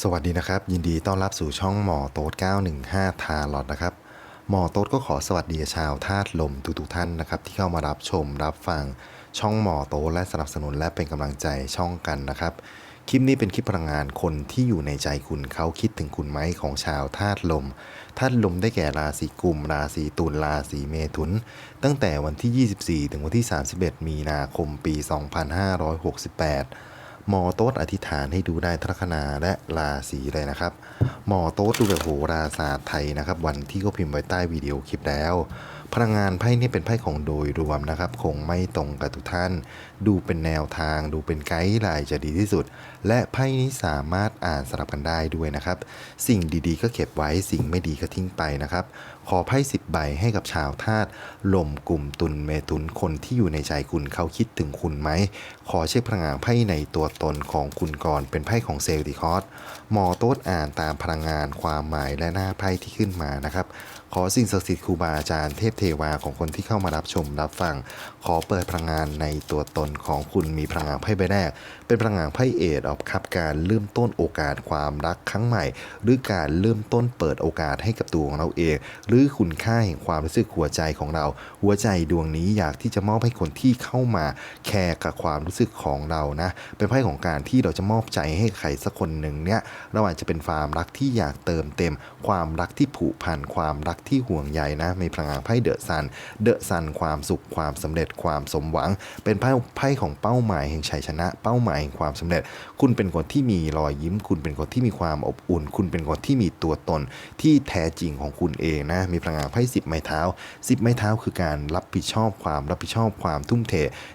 สวัสดีนะครับ ยินดีต้อนรับสู่ช่องหมอโต๊ด915 ทาลอดนะครับ หมอโต๊ดก็ขอสวัสดีชาวธาตุลมทุกๆท่านนะครับ ที่เข้ามารับชมรับฟังช่องหมอโต๊ดและสนับสนุนและเป็นกำลังใจช่องกันนะครับ คลิปนี้เป็นคลิปพลังงานคนที่อยู่ในใจคุณเขาคิดถึงคุณไหมของชาวธาตุลมธาตุลมได้แก่ราศีกุม ราศีตุลราศีเมถุน ตั้งแต่วันที่ 24 ถึงวันที่ 31 มีนาคมปี 2568 หมอโต๊ดอธิษฐานให้ดูได้ทัคนาและราศีเลยนะครับ หมอโต๊ดดูแบบโหราศาสตร์ไทยนะครับ วันที่เขาพิมพ์ไว้ใต้วิดีโอคลิปแล้ว พลังงานไพ่นี่เป็นไพ่ของโดยรวมนะครับ คงไม่ตรงกับทุกท่าน ดูเป็นแนวทาง ดูเป็นไกด์ไลน์จะดีที่สุด และไพ่นี้สามารถอ่านสลับกันได้ด้วยนะครับ สิ่งดีๆ ก็เก็บไว้สิ่งไม่ดีก็ทิ้งไปนะครับ ขอไพ่สิบใบให้กับชาวธาตุลมกลุ่มตุลเมตุนคนที่อยู่ในใจคุณเขาคิดถึงคุณไหม ขอเช็คพลังงานไพ่ในตัวตนของคุณก่อนเป็นไพ่ของเซลติคอสหมอโต๊ดอ่านตามพลังงานความหมายและหน้าไพ่ที่ขึ้นมานะครับ ขอสิ่งศักดิ์สิทธิ์ครูบาอาจารย์เทพเทวาของคนที่เข้ามารับชมรับฟัง ขอเปิดพลังงานในตัวตนของคุณมีพลังงานไพ่ใบแรก เป็นพลังงานไพ่เอดออฟครับการเริ่มต้นโอกาสความรักครั้งใหม่ หรือการเริ่มต้นเปิดโอกาสให้กับตัวของเราเอง หรือคุณค่าแห่งความรู้สึกหัวใจของเรา หัวใจดวงนี้อยากที่จะมอบให้คนที่เข้ามาแคร์กับความรู้สึกของเรานะเป็นไพ่ของการที่เราจะมอบใจให้ใครสักคนหนึ่งเนี่ยเราอาจจะเป็นความรักที่อยากเติมเต็ม ความรักที่ผูกพันความรักที่ห่วงใยนะมีพลังงานไพ่เดอะซันเดอะซันความสุขความสำเร็จความสมหวัง เป็นไพ่ไพ่ของเป้าหมายแห่งชัยชนะ เป้าหมายแห่งความสำเร็จ คุณเป็นคนที่มีรอยยิ้ม คุณเป็นคนที่มีความอบอุ่น คุณเป็นคนที่มีตัวตนที่แท้จริงของคุณเองนะ มีพลังงานไพ่สิบไม้เท้าสิบไม้เท้าคือการรับผิดชอบความรับผิดชอบความทุ่มเท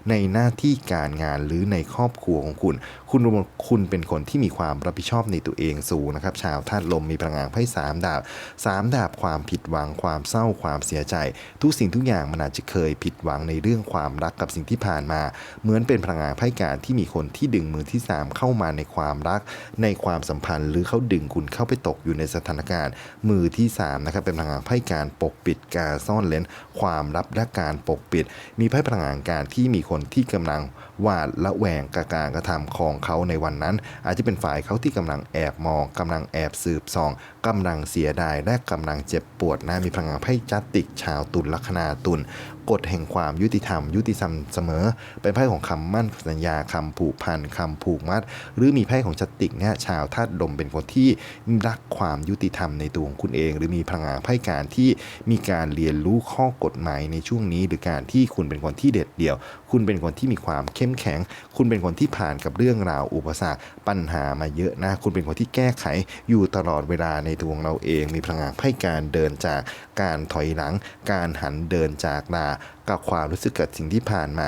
ในหน้าที่การงานหรือในครอบครัวของคุณคุณคุณเป็นคนที่มีความรับผิดชอบในตัวเองสูงนะครับ ชาวธาตุลมมีพลังงานไพ่สามดาบสามดาบความผิดหวังความเศร้าความเสียใจ ทุกสิ่งทุกอย่างมันอาจจะเคยผิดหวังในเรื่องความรักกับสิ่งที่ผ่านมา เหมือนเป็นพลังงานไพ่การที่มีคนที่ดึงมือที่สามเข้ามาในความรัก ในความสัมพันธ์ หรือเขาดึงคุณเข้าไปตกอยู่ในสถานการณ์ มือที่สามนะครับเป็นพลังงานไพ่การปกปิดการซ่อนเลนความลับและการปกปิด มีไพ่พลังงานการที่มีคนที่กำลัง หวาดละแวงกับการกระทำของเขาในวันนั้น อาจจะเป็นฝ่ายเขาที่กำลังแอบมองกำลังแอบสืบส่อง กำลังเสียดายและกำลังเจ็บปวดนะมีพลังงานไพ่จัตติกชาวตุลลัคนาตุลกฎแห่งความยุติธรรม ยุติธรรมเสมอ เป็นไพ่ของคำมั่นสัญญาคำผูกพันคำผูกมัด หรือมีไพ่ของจัตติกเนี่ยชาวธาตุลมเป็นคนที่รักความยุติธรรมในตัวของคุณเอง หรือมีพลังงานไพ่การที่มีการเรียนรู้ข้อกฎหมายในช่วงนี้ หรือการที่คุณเป็นคนที่เด็ดเดี่ยว คุณเป็นคนที่มีความเข้มแข็ง คุณเป็นคนที่ผ่านกับเรื่องราวอุปสรรคปัญหามาเยอะนะคุณเป็นคนที่แก้ไขอยู่ตลอดเวลาในตัวของเราเอง มีพลังงานให้การเดินจากการถอยหลัง การหันเดินจากลากับความรู้สึกกับสิ่งที่ผ่านมา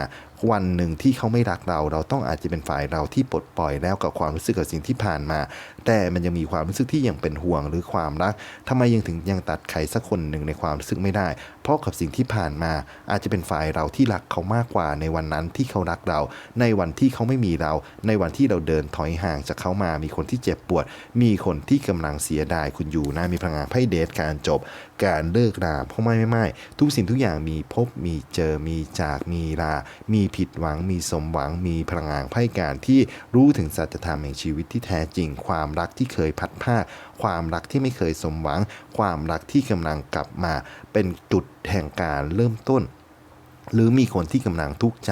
วันหนึ่งที่เขาไม่รักเรา เราต้องอาจจะเป็นฝ่ายเราที่ปลดปล่อยแล้วกับความรู้สึกกับสิ่งที่ผ่านมาแต่มันยังมีความรู้สึกที่ยังเป็นห่วงหรือความรักทำไมยังถึงยังตัดใครสักคนหนึ่งในความรู้สึกไม่ได้ เพราะกับสิ่งที่ผ่านมา อาจจะเป็นฝ่ายเราที่รักเขามากกว่าในวันนั้นที่เขารักเรา ในวันที่เขาไม่มีเรา ในวันที่เราเดินถอยห่างจากเขามา มีคนที่เจ็บปวด มีคนที่กำลังเสียดายคุณอยู่นะมีพลังงานไพ่เดทการจบ การเลิกราเพราะไม่ไม่ไม่ทุกสิ่งทุกอย่างมีพบมีเจอมีจากมีลา มีผิดหวังมีสมหวังมีพลังงานไพ่การที่รู้ถึงสัจธรรมแห่งชีวิตที่แท้จริงความความรักที่เคยพัดผ้า ความรักที่ไม่เคยสมหวัง ความรักที่กำลังกลับมาเป็นจุดแห่งการเริ่มต้นหรือมีคนที่กำลังทุกข์ใจ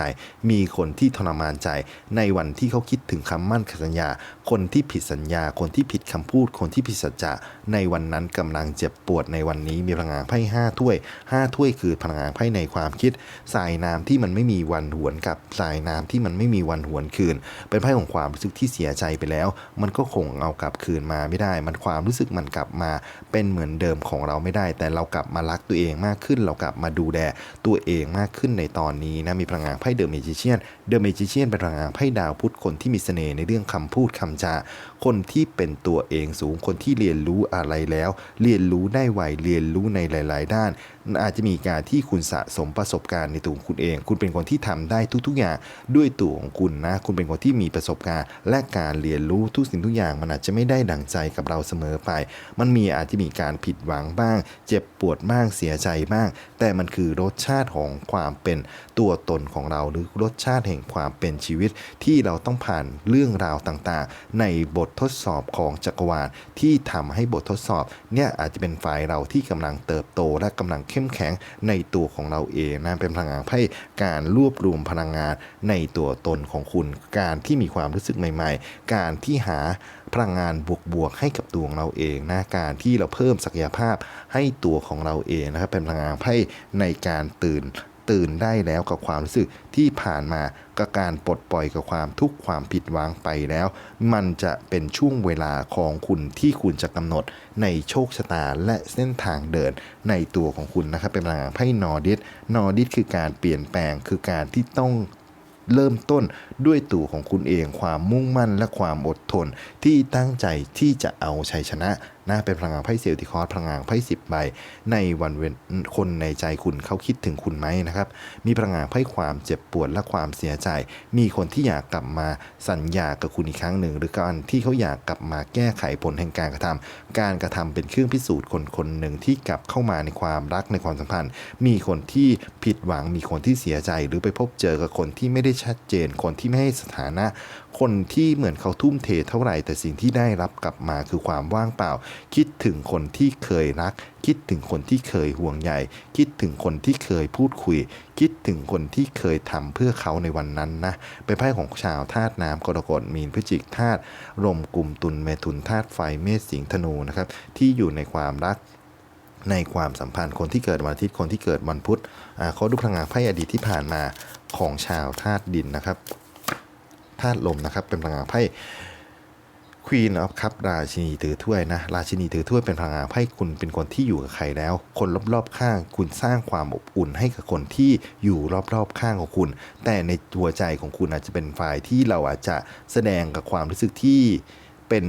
มีคนที่ทรมานใจ ในวันที่เขาคิดถึงคำมั่นสัญญา คนที่ผิดสัญญา คนที่ผิดคำพูด คนที่ผิดสัจจะในวันนั้นกำลังเจ็บปวดในวันนี้ มีพลังงานไพ่ห้าถ้วยห้าถ้วยคือพลังงานไพ่ในความคิด สายน้ำที่มันไม่มีวันหวนกลับ สายน้ำที่มันไม่มีวันหวนคืน เป็นไพ่ของความรู้สึกที่เสียใจไปแล้ว มันก็คงเอากลับคืนมาไม่ได้ มันความรู้สึกมันกลับมาเป็นเหมือนเดิมของเราไม่ได้ แต่เรากลับมารักตัวเองมากขึ้น เรากลับมาดูแลตัวเองมากขึ้นในตอนนี้นะมีพลังงานไพ่เดอะเมจิเชียนเดอะเมจิเชียนเป็นพลังงานไพ่ดาวพุธคนที่มีเสน่ห์ในเรื่องคำพูดคำจาคนที่เป็นตัวเองสูงคนที่เรียนรู้อะไรแล้ว เรียนรู้ได้ไวเรียนรู้ในหลาย ๆ ด้าน อาจจะมีการที่คุณสะสมประสบการณ์ในตัวคุณเอง คุณเป็นคนที่ทำได้ทุกๆอย่างด้วยตัวของคุณนะ คุณเป็นคนที่มีประสบการณ์ และการเรียนรู้ทุกสิ่งทุกอย่าง มันอาจจะไม่ได้ดังใจกับเราเสมอไป มันมีอาจจะมีการผิดหวังบ้าง เจ็บปวดบ้างเสียใจบ้าง แต่มันคือรสชาติของความเป็นตัวตนของเราหรือรสชาติแห่งความเป็นชีวิต ที่เราต้องผ่านเรื่องราวต่างๆ ในบททดสอบของจักรวาลที่ทำให้บททดสอบเนี่ยอาจจะเป็นฝ่ายเราที่กำลังเติบโตและกำลังเข้ข้มแข็งในตัวของเราเองนะเป็นพลังงานให้การรวบรวมพลังงานในตัวตนของคุณ การที่มีความรู้สึกใหม่ ๆ การที่หาพลังงานบวกๆให้กับตัวของเราเองนะการที่เราเพิ่มศักยภาพให้ตัวของเราเองนะครับเป็นพลังงานให้ในการตื่น ตื่นได้แล้วกับความรู้สึกที่ผ่านมากับการปลดปล่อยกับความทุกข์ความผิดหวังไปแล้ว มันจะเป็นช่วงเวลาของคุณที่คุณจะกำหนดในโชคชะตาและเส้นทางเดินในตัวของคุณนะครับเป็นพลังไพ่นอร์ดิสนอร์ดิสคือการเปลี่ยนแปลงคือการที่ต้องเริ่มต้น ด้วยตัวของคุณเอง ความมุ่งมั่นและความอดทน ที่ตั้งใจที่จะเอาชัยชนะนะเป็นพลังงานไพ่เซลติคอร์พลังงานไพ่สิบใบ ในวันเวนคนในใจคุณเขาคิดถึงคุณไหมนะครับ มีพลังงานไพ่ความเจ็บปวดและความเสียใจ มีคนที่อยากกลับมาสัญญากับคุณอีกครั้งหนึ่ง หรือการที่เขาอยากกลับมาแก้ไขผลแห่งการกระทำการกระทำเป็นเครื่องพิสูจน์คนคนหนึ่งที่กลับเข้ามาในความรักในความสัมพันธ์ มีคนที่ผิดหวังมีคนที่เสียใจ หรือไปพบเจอกับคนที่ไม่ได้ชัดเจนคนที่ไม่ให้สถานะ คนที่เหมือนเขาทุ่มเทเท่าไหร่ แต่สิ่งที่ได้รับกลับมาคือความว่างเปล่า คิดถึงคนที่เคยรัก คิดถึงคนที่เคยห่วงใยคิดถึงคนที่เคยพูดคุย คิดถึงคนที่เคยทำเพื่อเขาในวันนั้นนะเป็นไพ่ของชาวธาตุน้ำกรกฎมีนพฤศจิกธาตุลมกลุ่มตุลเมถุนธาตุไฟเมษสิงธนูนะครับที่อยู่ในความรักในความสัมพันธ์คนที่เกิดวันอาทิตย์คนที่เกิดวันพุธเขาดูพลังงานไพ่อดีตที่ผ่านมาของชาวธาตุดินนะครับ ธาตุลมนะครับ เป็นพลังงานไพ่ Queen of Cup ราชินีถือถ้วยนะราชินีถือถ้วยเป็นพลังงานไพ่คุณเป็นคนที่อยู่กับใครแล้ว คนรอบๆข้างคุณสร้างความอบอุ่นให้กับคนที่อยู่รอบๆข้างของคุณ แต่ในตัวใจของคุณอาจจะเป็นฝ่ายที่เราอาจจะแสดงกับความรู้สึกที่ เป็น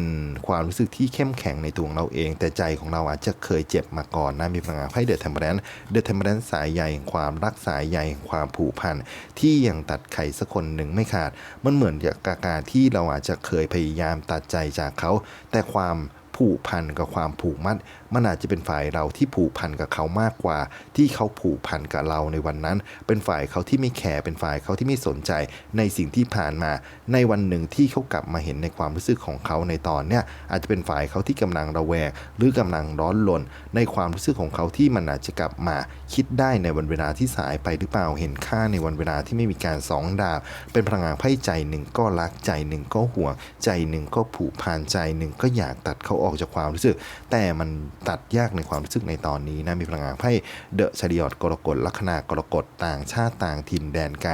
ความรู้สึกที่เข้มแข็งในตัวของเราเอง แต่ใจของเราอาจจะเคยเจ็บมาก่อนนะมีพลังงานไพ่เดอะเทมเปอร์แนเดอะเทมเปอร์แนสายใยแห่งความรักสายใยแห่งความผูกพันที่ยังตัดไข่สักคนหนึ่งไม่ขาด มันเหมือนกับการที่เราอาจจะเคยพยายามตัดใจจากเขา แต่ความ ผูกพันกับความผูกมัด มันอาจจะเป็นฝ่ายเราที่ผูกพันกับเขามากกว่า ที่เขาผูกพันกับเราในวันนั้น เป็นฝ่ายเขาที่ไม่แคร์เป็นฝ่ายเขาที่ไม่สนใจในสิ่งที่ผ่านมา ในวันหนึ่งที่เขากลับมาเห็นในความรู้สึกของเขาในตอนเนี้ยอาจจะเป็นฝ่ายเขาที่กำลังระแวงหรือกำลังร้อนรนในความรู้สึกของเขาที่มันอาจจะกลับมา คิดได้ในวันเวลาที่สายไปหรือเปล่าเห็นค่าในวันเวลาที่ไม่มีการสองดาบเป็นพลังงานไพ่ใจหนึ่งก็รักใจหนึ่งก็ห่วงใจหนึ่งก็ผูกพันใจหนึ่งก็อยากตัดเขาออกออกจากความรู้สึก แต่มันตัดยากในความรู้สึกในตอนนี้นะมีพลังงานไพ่เดอะชดิออดกรกฎลัคนากรกฎต่างชาติต่างถิ่นแดนไกล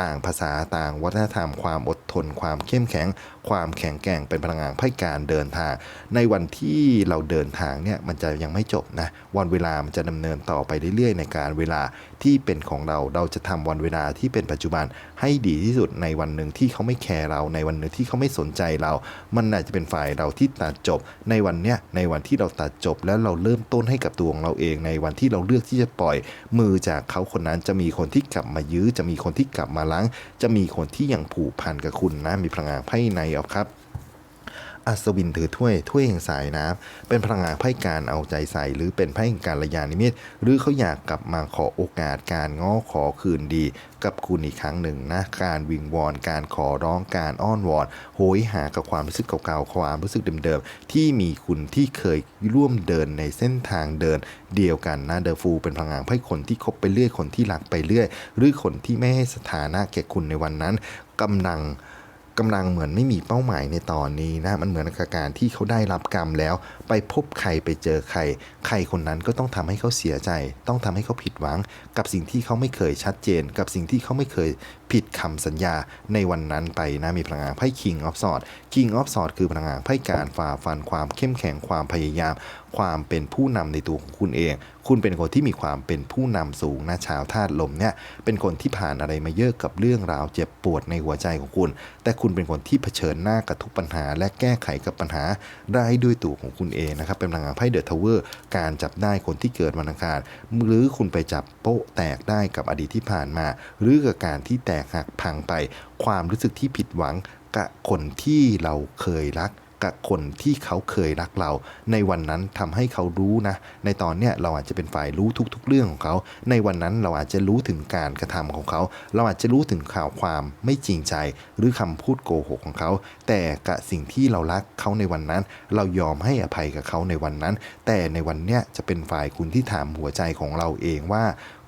ต่างภาษาต่างวัฒนธรรม ความอดทน ความเข้มแข็ง ความแข็งแกร่งเป็นพลังงานไพ่การเดินทาง ในวันที่เราเดินทางเนี่ยมันจะยังไม่จบนะวันเวลามันจะดำเนินต่อไปเรื่อยๆ ในการเวลาที่เป็นของเราเราจะทำวันเวลาที่เป็นปัจจุบันให้ดีที่สุดในวันหนึ่งที่เขาไม่แคร์เราในวันหนึ่งที่เขาไม่สนใจเรา มันอาจจะเป็นฝ่ายเราที่ตัดจบในในวันเนี้ยในวันที่เราตัดจบแล้วเราเริ่มต้นให้กับตัวของเราเอง ในวันที่เราเลือกที่จะปล่อยมือจากเขาคนนั้นจะมีคนที่กลับมายื้อ จะมีคนที่กลับมาล้าง จะมีคนที่ยังผูกพันกับคุณนะมีพลังงานไพ่ในออฟครับ อัศวินถือถ้วยถ้วยแห่งสายน้ำเป็นพลังงานไพ่การเอาใจใส่ หรือเป็นไพ่แห่งการระยานิมิตหรือเขาอยากกลับมาขอโอกาสการง้อขอคืนดี กับคุณอีกครั้งหนึ่งนะการวิงวอนการขอร้องการอ้อนวอน โหยหากับความรู้สึกเก่าๆความรู้สึกเดิมๆที่มีคุณที่เคยร่วมเดินในเส้นทางเดิน เดียวกันนะเดอฟูเป็นพลังงานไพ่คนที่คบไปเรื่อยคนที่รักไปเรื่อย หรือคนที่ไม่ให้สถานะแก่คุณในวันนั้นกำลัง กำลังเหมือนไม่มีเป้าหมายในตอนนี้นะมันเหมือนกับการที่เขาได้รับกรรมแล้ว ไปพบใครไปเจอใคร ใครคนนั้นก็ต้องทำให้เขาเสียใจ ต้องทำให้เขาผิดหวัง กับสิ่งที่เขาไม่เคยชัดเจน กับสิ่งที่เขาไม่เคย ผิดคำสัญญาในวันนั้นไปนะมีพลังงานไพ่ King of Swords King of Swords คือพลังงานไพ่การฝ่าฟันความเข้มแข็งความพยายาม ความเป็นผู้นำในตัวของคุณเอง คุณเป็นคนที่มีความเป็นผู้นำสูงนะชาวธาตุลมเนี่ยเป็นคนที่ผ่านอะไรมาเยอะกับเรื่องราวเจ็บปวดในหัวใจของคุณ แต่คุณเป็นคนที่เผชิญหน้ากับทุกปัญหา และแก้ไขกับปัญหาได้ด้วยตัวของคุณเองนะครับเป็นพลังงานไพ่เดอะทาวเวอร์การจับได้คนที่เกิดวันอังคารหรือคุณไปจับโป๊ะแตกได้กับอดีตที่ผ่านมา หรือกับการที่แตกหักพังไป ความรู้สึกที่ผิดหวังกับคนที่เราเคยรักกับคนที่เขาเคยรักเรา ในวันนั้นทำให้เขารู้นะ ในตอนเนี้ยเราอาจจะเป็นฝ่ายรู้ทุก ๆ เรื่องของเขา ในวันนั้นเราอาจจะรู้ถึงการกระทำของเขา เราอาจจะรู้ถึงข่าวความไม่จริงใจ หรือคำพูดโกหกของเขา แต่กับสิ่งที่เรารักเขาในวันนั้น เรายอมให้อภัยกับเขาในวันนั้น แต่ในวันเนี้ยจะเป็นฝ่ายคุณที่ถามหัวใจของเราเองว่า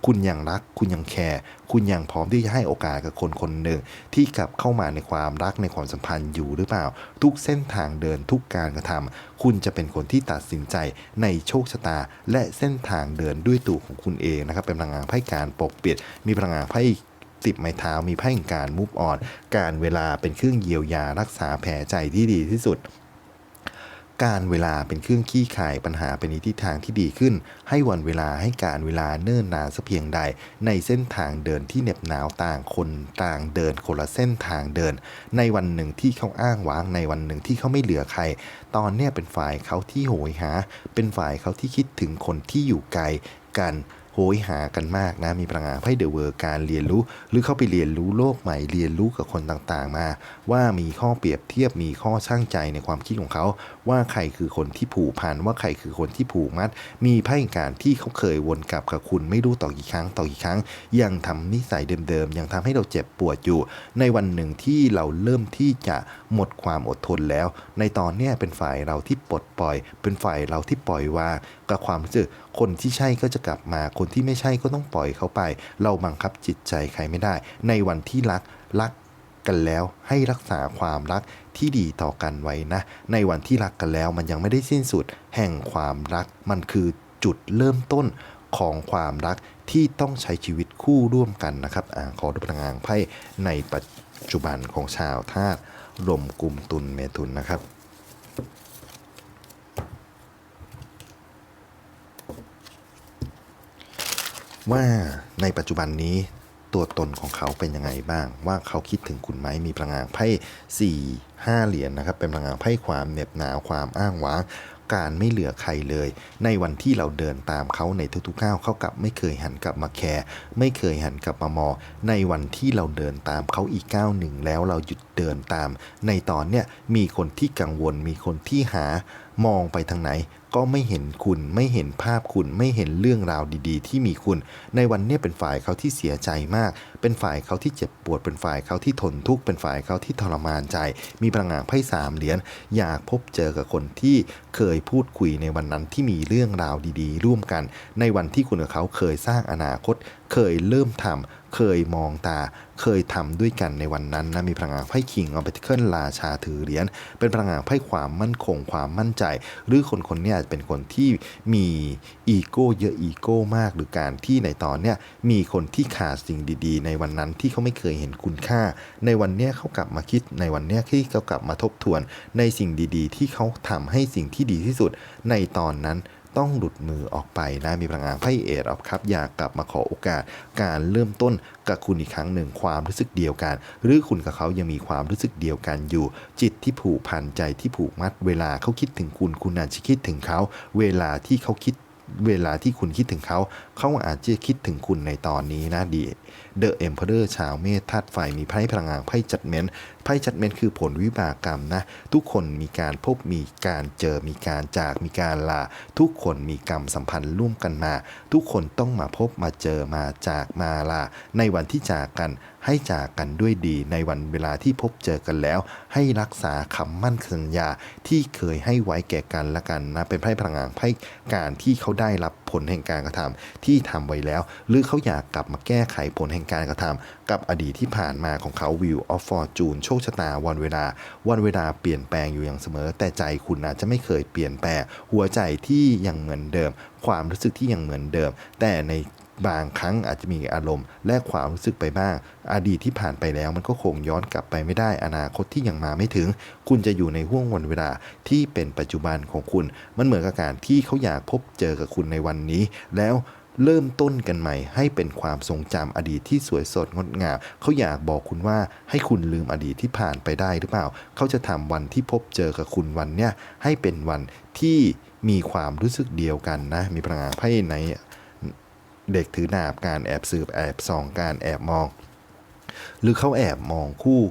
คุณยังรัก คุณยังแคร์คุณยังพร้อมที่จะให้โอกาสกับคนคนหนึ่งที่กลับเข้ามาในความรักในความสัมพันธ์อยู่หรือเปล่า ทุกเส้นทางเดินทุกการกระทำคุณจะเป็นคนที่ตัดสินใจในโชคชะตา และเส้นทางเดินด้วยตัวของคุณเองนะครับเป็นพลังงานไพ่การปกปิด มีพลังงานไพ่ติบไม้เท้ามีไพ่แห่งการมูฟออนการเวลาเป็นเครื่องเยียวยารักษาแผลใจที่ดีที่สุด การเวลาเป็นเครื่องขี้ขายปัญหาเป็นในทิศทางที่ดีขึ้น ให้วันเวลาให้การเวลาเนิ่นนานสักเพียงใด ในเส้นทางเดินที่เหน็บหนาวต่างคนต่างเดินคนละเส้นทางเดิน ในวันหนึ่งที่เขาอ้างว้างในวันหนึ่งที่เขาไม่เหลือใคร ตอนเนี้ยเป็นฝ่ายเขาที่โหยหา เป็นฝ่ายเขาที่คิดถึงคนที่อยู่ไกลกัน โหยหากันมากนะมีพลังงานไพ่เดอะเวอร์การเรียนรู้ หรือเข้าไปเรียนรู้โลกใหม่เรียนรู้กับคนต่างๆ มา ว่ามีข้อเปรียบเทียบมีข้อช่างใจในความคิดของเขา ว่าใครคือคนที่ผูกพันว่าใครคือคนที่ผูกมัด มีไพ่การที่เขาเคยวนกลับกับคุณไม่รู้ต่อกี่ครั้งต่อกี่ครั้ง ยังทำนิสัยเดิมๆยังทำให้เราเจ็บปวดอยู่ ในวันหนึ่งที่เราเริ่มที่จะหมดความอดทนแล้ว ในตอนนี้เป็นฝ่ายเราที่ปลดปล่อย เป็นฝ่ายเราที่ปล่อยวาง กับความรู้สึกคนที่ใช่ก็จะกลับมา คนที่ไม่ใช่ก็ต้องปล่อยเขาไป เราบังคับจิตใจใครไม่ได้ ในวันที่รักรักกันแล้วให้รักษาความรักที่ดีต่อกันไว้นะ ในวันที่รักกันแล้วมันยังไม่ได้สิ้นสุด แห่งความรักมันคือจุดเริ่มต้นของความรักที่ต้องใช้ชีวิตคู่ร่วมกันนะครับอ่าขอดูพลังงานไพ่ในปัจจุบันของชาวธาตุลมกลุ่มตุลเมถุนนะครับ ว่าในปัจจุบันนี้ตัวตนของเขาเป็นยังไงบ้าง ว่าเขาคิดถึงคุณไหมมีพลังงานไพ่สี่ห้าเหรียญนะครับ เป็นพลังงานไพ่ความเหน็บหนาวความอ้างว้าง การไม่เหลือใครเลย ในวันที่เราเดินตามเขาในทุกๆก้าวเขากลับไม่เคยหันกลับมาแคร์ไม่เคยหันกลับมามองในวันที่เราเดินตามเขาอีกก้าวหนึ่งแล้วเราหยุด เดินตาม ในตอนเนี้ยมีคนที่กังวล มีคนที่หามองไปทางไหน ก็ไม่เห็นคุณไม่เห็นภาพคุณไม่เห็นเรื่องราวดี ๆ ที่มีคุณ ในวันเนี้ยเป็นฝ่ายเขาที่เสียใจมาก เป็นฝ่ายเขาที่เจ็บปวดเป็นฝ่ายเขาที่ทนทุกข์เป็นฝ่ายเขาที่ทรมานใจ มีพลังงานไพ่สามเหรียญอยากพบเจอกับคนที่เคยพูดคุยในวันนั้นที่มีเรื่องราวดี ๆ ร่วมกัน ในวันที่คุณกับเขาเคยสร้างอนาคตเคยเริ่มทำเคยมองตา เคยทำด้วยกันในวันนั้นนะมีพลังงานไพ่คิงออฟเปติเคิลราชาถือเหรียญเป็นพลังงานไพ่ความมั่นคงความมั่นใจ หรือคนคนนี้ยเป็นคนที่มีอีโก้เยอะอีโก้มากหรือการที่ในตอนเนี้ยมีคนที่ขาดสิ่งดี ๆ ในวันนั้นที่เขาไม่เคยเห็นคุณค่า ในวันเนี้ยเขากลับมาคิดในวันเนี้ยที่เขากลับมาทบทวน ในสิ่งดี ๆ ที่เขาทำให้สิ่งที่ดีที่สุดในตอนนั้น ต้องหลุดมือออกไปนะมีพลังงานไพ่เอทออฟครับอยากกลับมาขอโอกาสการเริ่มต้นกับคุณอีกครั้งหนึ่งความรู้สึกเดียวกัน หรือคุณกับเขายังมีความรู้สึกเดียวกันอยู่ จิตที่ผูกพันใจที่ผูกมัดเวลาเขาคิดถึงคุณคุณอาจจะคิดถึงเขา เวลาที่เขาคิดเวลาที่คุณคิดถึงเขา เขาอาจจะคิดถึงคุณในตอนนี้นะดีเดอะเอ็มเพอเรอร์ชาวเมษธาตุไฟมีไพ่พลังงานไพ่จัดเมนต์ไพ่จัดเมนต์คือผลวิบากกรรมนะ ทุกคนมีการพบมีการเจอมีการจากมีการลา ทุกคนมีกรรมสัมพันธ์ร่วมกันมา ทุกคนต้องมาพบมาเจอมาจากมาลา ในวันที่จากกันให้จากกันด้วยดีในวันเวลาที่พบเจอกันแล้ว ให้รักษาคำมั่นสัญญาที่เคยให้ไว้แก่กันและกันนะเป็นไพ่พลังงานไพ่การที่เขาได้รับ ลแห่งการกระทำที่ทำไว้แล้ว หรือเขาอยากกลับมาแก้ไขผลแห่งการกระทำกับอดีตที่ผ่านมาของเขาวิวออฟฟอร์จูนโชคชะตาวันเวลา วันเวลาเปลี่ยนแปลงอยู่อย่างเสมอ แต่ใจคุณอาจจะไม่เคยเปลี่ยนแปลงหัวใจที่ยังเหมือนเดิม ความรู้สึกที่ยังเหมือนเดิม แต่ใน บางครั้งอาจจะมีอารมณ์และความรู้สึกไปบ้าง อดีตที่ผ่านไปแล้วมันก็คงย้อนกลับไปไม่ได้อนาคตที่ยังมาไม่ถึง คุณจะอยู่ในห่วงวันเวลาที่เป็นปัจจุบันของคุณ มันเหมือนกับการที่เขาอยากพบเจอกับคุณในวันนี้ แล้วเริ่มต้นกันใหม่ ให้เป็นความทรงจำอดีตที่สวยสดงดงาม เขาอยากบอกคุณว่าให้คุณลืมอดีตที่ผ่านไปได้หรือเปล่า เขาจะทำวันที่พบเจอกับคุณวันเนี้ยให้เป็นวันที่มีความรู้สึกเดียวกันนะ มีพลังงานไพ่ใน เด็กถือดาบการแอบสืบแอบส่องการแอบมอง หรือเขาแอบมองคู่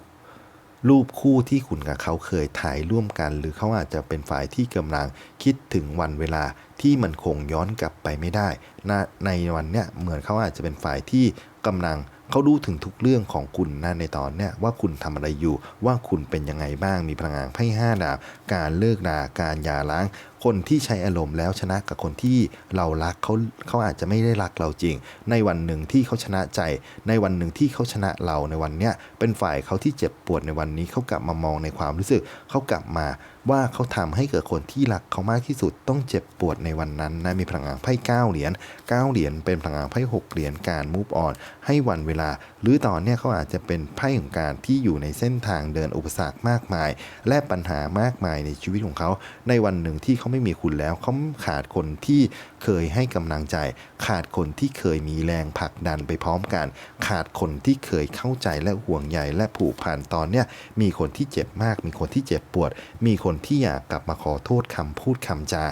รูปคู่ที่คุณกับเขาเคยถ่ายร่วมกัน หรือเขาอาจจะเป็นฝ่ายที่กำลังคิดถึงวันเวลาที่มันคงย้อนกลับไปไม่ได้นะในวันเนี้ยเหมือนเขาอาจจะเป็นฝ่ายที่กำลังเขารู้ถึงทุกเรื่องของคุณนะในตอนเนี้ยว่าคุณทำอะไรอยู่ว่าคุณเป็นยังไงบ้างมีพลังงานไพ่ห้าดาบการเลิกราการหย่าร้างคนที่ใช้อารมณ์แล้วชนะกับคนที่เรารักเขาเขาอาจจะไม่ได้รักเราจริง ในวันหนึ่งที่เขาชนะใจ ในวันหนึ่งที่เขาชนะเราในวันเนี้ยเป็นฝ่ายเขาที่เจ็บปวดในวันนี้เขากลับมามองในความรู้สึกเขากลับมาว่าเขาทำให้เกิดคนที่รักเขามากที่สุดต้องเจ็บปวดในวันนั้นนะมีพลังงานไพ่เก้าเหรียญเก้าเหรียญเป็นพลังงานไพ่หกเหรียญการมูฟออนให้วันเวลา หรือตอนเนี้ยเขาอาจจะเป็นไพ่ของการที่อยู่ในเส้นทางเดินอุปสรรคมากมาย และปัญหามากมายในชีวิตของเขา ในวันหนึ่งที่เขาาไม่มีคุณแล้ว เขาขาดคนที่เคยให้กำลังใจ ขาดคนที่เคยมีแรงผลักดันไปพร้อมกัน ขาดคนที่เคยเข้าใจและห่วงใยและผูกพันตอนเนี้ยมีคนที่เจ็บมาก มีคนที่เจ็บปวด มีคนที่อยากกลับมาขอโทษคำพูดคำจา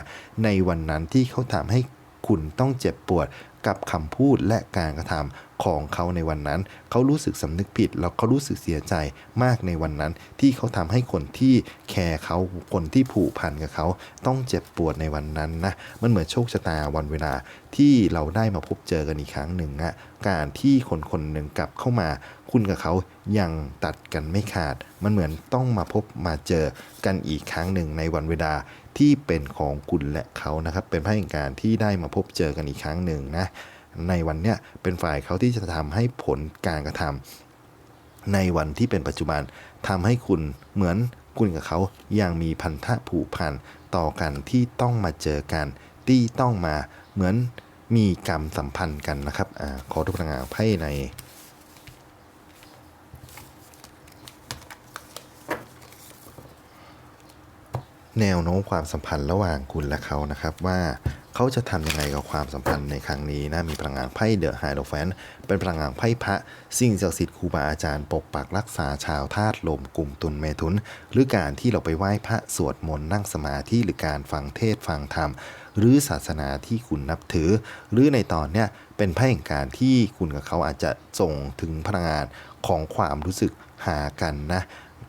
ในวันนั้นที่เขาทำให้คุณต้องเจ็บปวด กับคำพูดและการกระทำของเขาในวันนั้น เขารู้สึกสำนึกผิด แล้วเขารู้สึกเสียใจมากในวันนั้น ที่เขาทำให้คนที่แคร์เขาคนที่ผูกพันกับเขา ต้องเจ็บปวดในวันนั้นนะมันเหมือนโชคชะตาวันเวลาที่เราได้มาพบเจอกันอีกครั้งหนึ่งอะการที่คนคนหนึ่งกลับเข้ามา คุณกับเขายังตัดกันไม่ขาด มันเหมือนต้องมาพบมาเจอกันอีกครั้งหนึ่งในวันเวลา ที่เป็นของคุณและเขานะครับ เป็นพระแห่งการที่ได้มาพบเจอกันอีกครั้งหนึ่งนะในวันเนี้ยเป็นฝ่ายเขาที่จะทำให้ผลการกระทำในวันที่เป็นปัจจุบันทำให้คุณเหมือนคุณกับเขายังมีพันธะผูกพันต่อกันที่ต้องมาเจอกันที่ต้องมาเหมือนมีกรรมสัมพันธ์กันนะครับอขอทุกพลังงานไพ่ใน แนวโน้มความสัมพันธ์ระหว่างคุณและเขานะครับว่าเขาจะทำยังไงกับความสัมพันธ์ในครั้งนี้นะมีพลังงานไพ่เดอะไฮโดรแฟนเป็นพลังงานไพ่พระ สิ่งศักดิ์สิทธิ์ครูบาอาจารย์ปกปักรักษาชาวธาตุลมกลุ่มตุลเมถุน หรือการที่เราไปไหว้พระสวดมนต์นั่งสมาธิหรือการฟังเทศฟังธรรม หรือศาสนาที่คุณนับถือ หรือในตอนเนี้ยเป็นไพ่แห่งการที่คุณกับเขาอาจจะส่งถึงพลังงานของความรู้สึกหากันนะ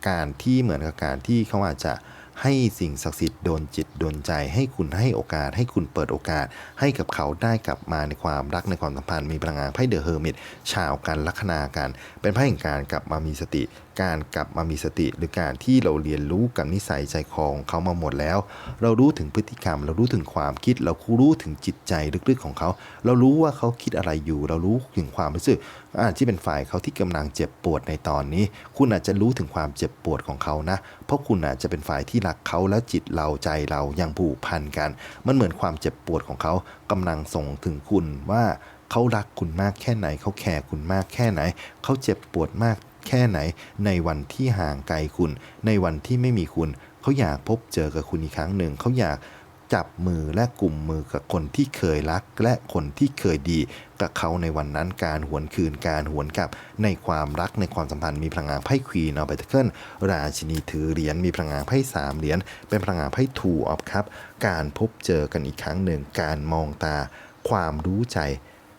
การที่เหมือนกับการที่เขาอาจจะ ให้สิ่งศักดิ์สิทธิ์โดนจิตโดนใจ ให้คุณให้โอกาส ให้คุณเปิดโอกาส ให้กับเขาได้กลับมาในความรักในความสัมพันธ์มีพลังงานไพ่เดอะเฮอร์มิตชาวกันลัคนากันเป็นไพ่แห่งการกลับมามีสติ การกลับมามีสติ หรือการที่เราเรียนรู้กับนิสัยใจคอของเขามาหมดแล้ว เรารู้ถึงพฤติกรรม เรารู้ถึงความคิด เรารู้ถึงจิตใจลึกๆของเขา เรารู้ว่าเขาคิดอะไรอยู่ เรารู้ถึงความรู้สึกอาจจะเป็นฝ่ายเขาที่กำลังเจ็บปวดในตอนนี้ คุณอาจจะรู้ถึงความเจ็บปวดของเขานะ เพราะคุณอาจจะเป็นฝ่ายที่รักเขาและจิตเราใจเรายังผูกพันกัน มันเหมือนความเจ็บปวดของเขากำลังส่งถึงคุณว่าเขารักคุณมากแค่ไหน เขาแคร์คุณมากแค่ไหน เขาเจ็บปวดมากแค่ไหน ในวันที่ห่างไกลคุณ ในวันที่ไม่มีคุณ เขาอยากพบเจอกับคุณอีกครั้งหนึ่ง เขาอยาก จับมือและกลุ่มมือกับคนที่เคยรัก และคนที่เคยดีกับเขาในวันนั้นการหวนคืนการหวนกลับในความรักในความสัมพันธ์มีพลังงานไพ่ควีนออฟเบเทิลราชินีถือเหรียญมีพลังงานไพ่สามเหรียญเป็นพลังงานไพ่ทูออฟครับ การพบเจอกันอีกครั้งหนึ่งการมองตา ความรู้ใจ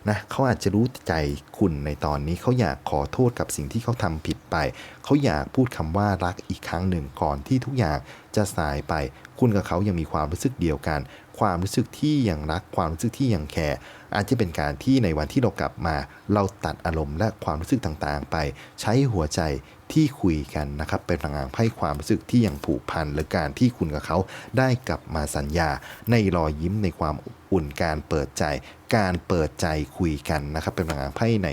นะเขาอาจจะรู้ใจคุณในตอนนี้เขาอยากขอโทษกับสิ่งที่เขาทำผิดไป เขาอยากพูดคำว่ารักอีกครั้งหนึ่งก่อนที่ทุกอย่างจะสายไป คุณกับเขายังมีความรู้สึกเดียวกัน ความรู้สึกที่ยังรัก ความรู้สึกที่ยังแคร์อาจจะเป็นการที่ในวันที่เรากลับมา เราตัดอารมณ์และความรู้สึกต่างๆ ไปใช้หัวใจที่คุยกันนะครับเป็นพลังงานไพ่ความรู้สึกที่ยังผูกพันหรือการที่คุณกับเขาได้กลับมาสัญญา ในรอยยิ้มในความอุ่นการเปิดใจ การเปิดใจคุยกันนะครับเป็นพลังงานไพ่ใน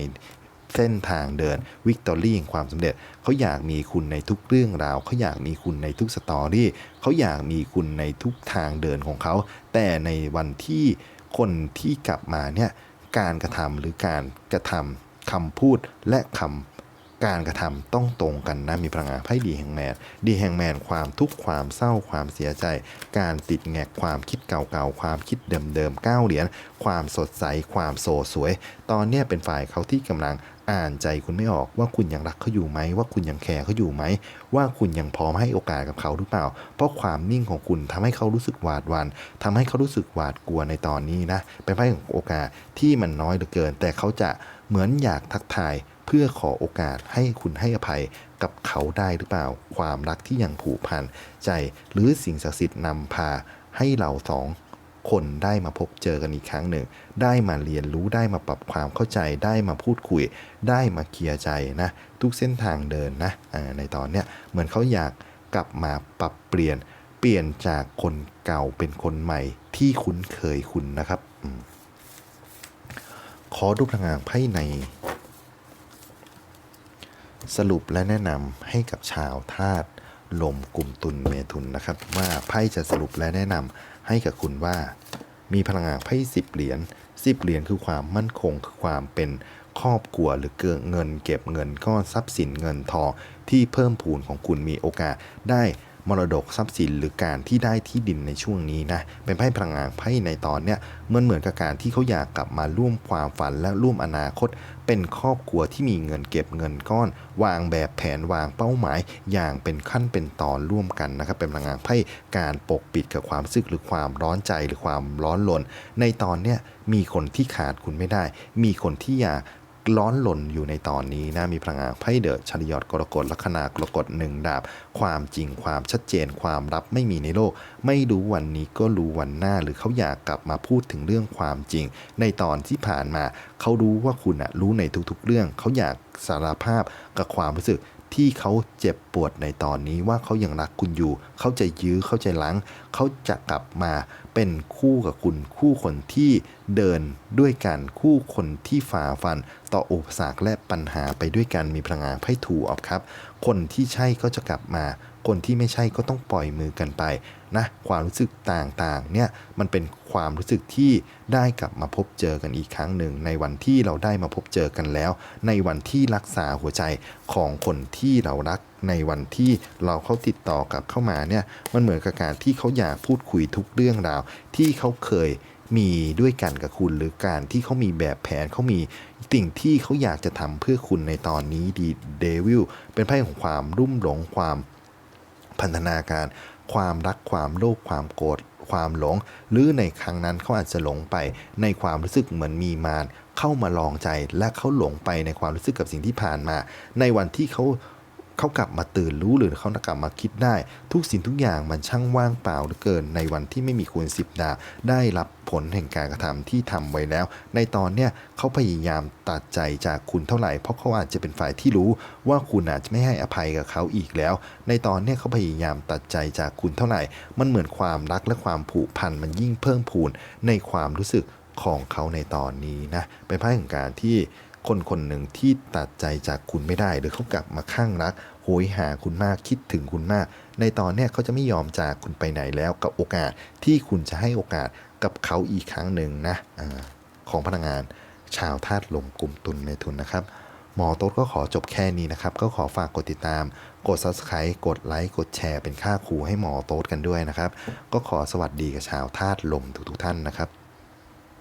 เส้นทางเดินวิกตอรี่แห่งความสำเร็จ เขาอยากมีคุณในทุกเรื่องราว เขาอยากมีคุณในทุกสตอรี่ เขาอยากมีคุณในทุกทางเดินของเขา แต่ในวันที่คนที่กลับมาเนี่ยการกระทำหรือการกระทำคำพูดและคำการกระทำต้องตรงกันนะมีพลังงานไพ่ดีแห่งแมนดีแห่งแมนความทุกข์ความเศร้าความเสียใจ การติดแงกความคิดเก่าๆความคิดเดิมๆก้าวเหรียญความสดใสความโซสวย ตอนเนี้เป็นฝ่ายเขาที่กำลัง อ่านใจคุณไม่ออกว่าคุณยังรักเขาอยู่ไหม ว่าคุณยังแคร์เขาอยู่ไหม ว่าคุณยังพร้อมให้โอกาสกับเขาหรือเปล่า เพราะความนิ่งของคุณทำให้เขารู้สึกหวาดวันทำให้เขารู้สึกหวาดกลัวในตอนนี้นะเป็นไพ่ของโอกาสที่มันน้อยเหลือเกิน แต่เขาจะเหมือนอยากทักทายเพื่อขอโอกาสให้คุณให้อภัยกับเขาได้หรือเปล่า ความรักที่ยังผูกพันใจหรือสิ่งศักดิ์สิทธิ์นำพาให้เราสอง คนได้มาพบเจอกันอีกครั้งหนึ่ง ได้มาเรียนรู้ได้มาปรับความเข้าใจ ได้มาพูดคุย ได้มาเคลียร์ใจนะ ทุกเส้นทางเดินนะในตอนเนี้ยเหมือนเขาอยากกลับมาปรับเปลี่ยนเปลี่ยนจากคนเก่าเป็นคนใหม่ที่คุ้นเคยคุณนะครับอขอดูพลังงานไพ่ใน สรุปและแนะนำให้กับชาวธาตุลมกลุ่มตุลเมถุนนะครับ ว่าไพ่จะสรุปและแนะนำ ให้กับคุณว่า มีพลังงานไพ่สิบเหรียญสิบเหรียญคือความมั่นคงคือความเป็นครอบครัวหรือเกิดเงิน เก็บเงินก้อนทรัพย์สินเงินทองที่เพิ่มพูนของคุณมีโอกาสได้ มรดกทรัพย์สิน หรือการที่ได้ที่ดินในช่วงนี้นะเป็นไพ่พลังงานไพ่ในตอนเนี้ยเหมือนเหมือนกับการที่เขาอยากกลับมาร่วมความฝันและร่วมอนาคต เป็นครอบครัวที่มีเงินเก็บเงินก้อน วางแบบแผนวางเป้าหมาย อย่างเป็นขั้นเป็นตอนร่วมกันนะครับเป็นพลังงานไพ่การปกปิดกับความรู้สึกหรือความร้อนใจหรือความร้อนรนในตอนเนี้ยมีคนที่ขาดคุณไม่ได้ มีคนที่อยาก ร้อนหล่นอยู่ในตอนนี้นะมีพลังงานไพ่เดอะชริยอดกรกฎลัคนากรกฎหนึ่งดาบ ความจริงความชัดเจนความลับไม่มีในโลก ไม่รู้วันนี้ก็รู้วันหน้าหรือเขาอยากกลับมาพูดถึงเรื่องความจริง ในตอนที่ผ่านมา เขารู้ว่าคุณอะรู้ในทุกๆเรื่อง เขาอยากสารภาพกับความรู้สึก ที่เขาเจ็บปวดในตอนนี้ว่าเขายังรักคุณอยู่ เขาจะยื้อเขาจะล้างเขาจะกลับมาเป็นคู่กับคุณ คู่คนที่เดินด้วยกันคู่คนที่ฝ่าฟัน ต่ออุปสรรคและปัญหาไปด้วยกันมีพลังงานไพ่ถูออกครับ คนที่ใช่ก็จะกลับมา คนที่ไม่ใช่ก็ต้องปล่อยมือกันไปนะความรู้สึกต่างๆเนี่ยมันเป็นความรู้สึกที่ได้กลับมาพบเจอกันอีกครั้งหนึ่ง ในวันที่เราได้มาพบเจอกันแล้ว ในวันที่รักษาหัวใจของคนที่เรารักในวันที่เราเขาติดต่อกับเข้ามาเนี่ยมันเหมือนกับการที่เขาอยากพูดคุยทุกเรื่องราว ที่เขาเคยมีด้วยกันกับคุณ หรือการที่เขามีแบบแผนเขามีสิ่งที่เขาอยากจะทำเพื่อคุณในตอนนี้ดีเดวิลเป็นไพ่ของความรุ่มหลงความ พันธนาการ ความรักความโลภความโกรธความหลง หรือในครั้งนั้นเขาอาจจะหลงไป ในความรู้สึกเหมือนมีมารเข้ามาลองใจและเขาหลงไปในความรู้สึกกับสิ่งที่ผ่านมา ในวันที่เขา เขากลับมาตื่นรู้หรือเขากลับมาคิดได้ ทุกสิ่งทุกอย่างมันช่างว่างเปล่าเหลือเกินในวันที่ไม่มีคูณสิบดา ได้รับผลแห่งการกระทำที่ทำไว้แล้ว ในตอนเนี้ยเขาพยายามตัดใจจากคุณเท่าไหร่ เพราะเขาอาจจะเป็นฝ่ายที่รู้ว่าคุณอาจจะไม่ให้อภัยกับเขาอีกแล้ว ในตอนเนี้ยเขาพยายามตัดใจจากคุณเท่าไหร่ มันเหมือนความรักและความผูกพันมันยิ่งเพิ่มพูนในความรู้สึกของเขาในตอนนี้นะเป็นไพ่ของการที่ คนคนหนึ่งที่ตัดใจจากคุณไม่ได้ หรือเขากลับมาข้างรักโหยหาคุณมากคิดถึงคุณมาก ในตอนเนี้ยเขาจะไม่ยอมจากคุณไปไหนแล้วกับโอกาสที่คุณจะให้โอกาสกับเขาอีกครั้งหนึ่งนะอาของพนักงาน ชาวธาตุลมกลุ่มตุนในทุนนะครับหมอโต๊ดก็ขอจบแค่นี้นะครับ ก็ขอฝากกดติดตาม กด subscribe กดไลค์ กดแชร์เป็นค่าครูให้หมอโต๊ดกันด้วยนะครับ ก็ขอสวัสดีกับชาวธาตุลมทุกๆท่านนะครับ